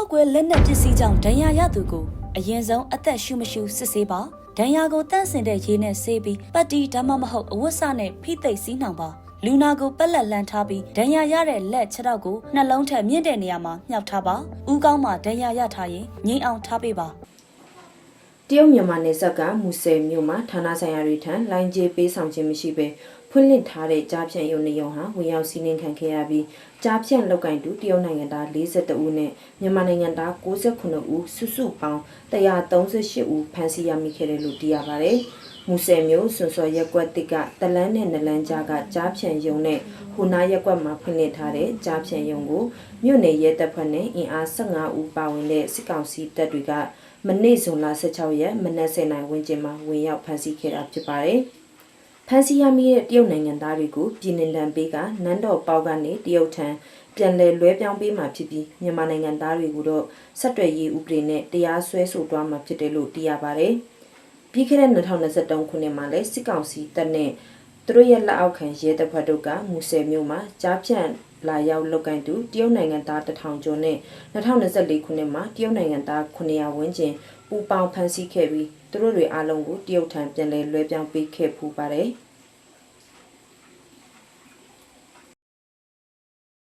ပောက်ကွဲလက်နက်ပစ္စည်းကြောင့်ဒဏ်ရာရသူကိုအရင်ဆုံးအသက်ရှူမရှူစစ်ဆေးပါဒဏ်ရာကိုတန့်စင်တဲ့ရေနဲ့ဆေးပြီးပတ်တီဒါမှမဟုတ်အဝတ်စနဲ့ဖိသိပ်စီးနှောင်ပါလူနာကိုပက်လက်လန်ထားပြီးဒဏ်ရာရတဲ့လက်ခြေထောက်ကိုနှလုံးထက်မြင့်တဲ့နေရာမှာမြှောက်ထားပါဥကောင်းမှာဒဏ်ရာရထားရင်ငိမ့်အောင်ထားပေးပါတရုတ်မြန်မာနယ်စပ်ကမူဆယ်မြို့မှာဌာနဆိုင်ရာတွေထံလိုင်းကျေးပေးဆောင်ခြင်းမရှိဘဲဖွင့်လှစ်ထားတဲ့ကြားဖြန့်ရုံနေရုံဟာဝင်ရောက်စီးနင်းခံခဲ့ရပြီးကြားဖြန့်လောက်ကင်တူတရုတ်နိုင်ငံသား42ဦးနဲ့မြန်မာနိုင်ငံသား69ဦးစုစုပေါင်း138ဦးဖမ်းဆီးရမိခဲ့တယ်လို့သိရပါတယ်။မူဆယ်မြို့စွန်စော်ရက်ကွက်တစ်ကတလန်းနဲ့နလန်းကြားကကြားဖြန့်ရုံနဲ့ဟိုနာရက်ကွက်မှာဖွင့်လှစ်ထားတဲ့ကြားဖြန့်ရုံကိုမြို့နယ်ရဲတပ်ဖွဲ့နဲ့အင်အား15ဦးပါဝင်တဲ့စစ်ကောင်စီတပ်တွေကမနေ့ဇွန်လ16ရက်မနက်7:00နာရီဝန်းကျင်မှာဝင်ရောက်ဖမ်းဆီးခဲ့တာဖြစ်ပါတယ်။ ဖမ်းဆီးရမိတဲ့တရုတ်နိုင်ငံသားတွေကိုပြည်နယ်လန်ပေးကနန်းတော်ပေါက်ကနေတရုတ်ထံပြန်လည်လွှဲပြောင်းပေးမှဖြစ်ပြီးမြန်မာနိုင်ငံသားတွေကိုတော့ဆက်တွယ်ရေးဥပဒေနဲ့တရားစွဲဆိုသွားမှာဖြစ်တယ်လို့သိရပါတယ်။ပြီးခဲ့တဲ့2023ခုနှစ်မှာလည်းစစ်ကောင်စီတပ်နဲ့သူတို့ရဲ့လက်အောက်ခံရဲတပ်ဖွဲ့တို့ကမူဆယ်မြို့မှာကြားဖြန့် လာရောက်လုတ်ကန်သူတရုတ်နိုင်ငံသားတထောင်ကျော်နဲ့2024ခုနှစ်မှာတရုတ်နိုင်ငံသား900ဝန်းကျင်ပူပေါင်းဖမ်းဆီးခဲ့ပြီးသူတို့တွေအားလုံးကိုတရုတ်ထံပြန်လည်လွှဲပြောင်းပေးခဲ့ဖူးပါတယ်။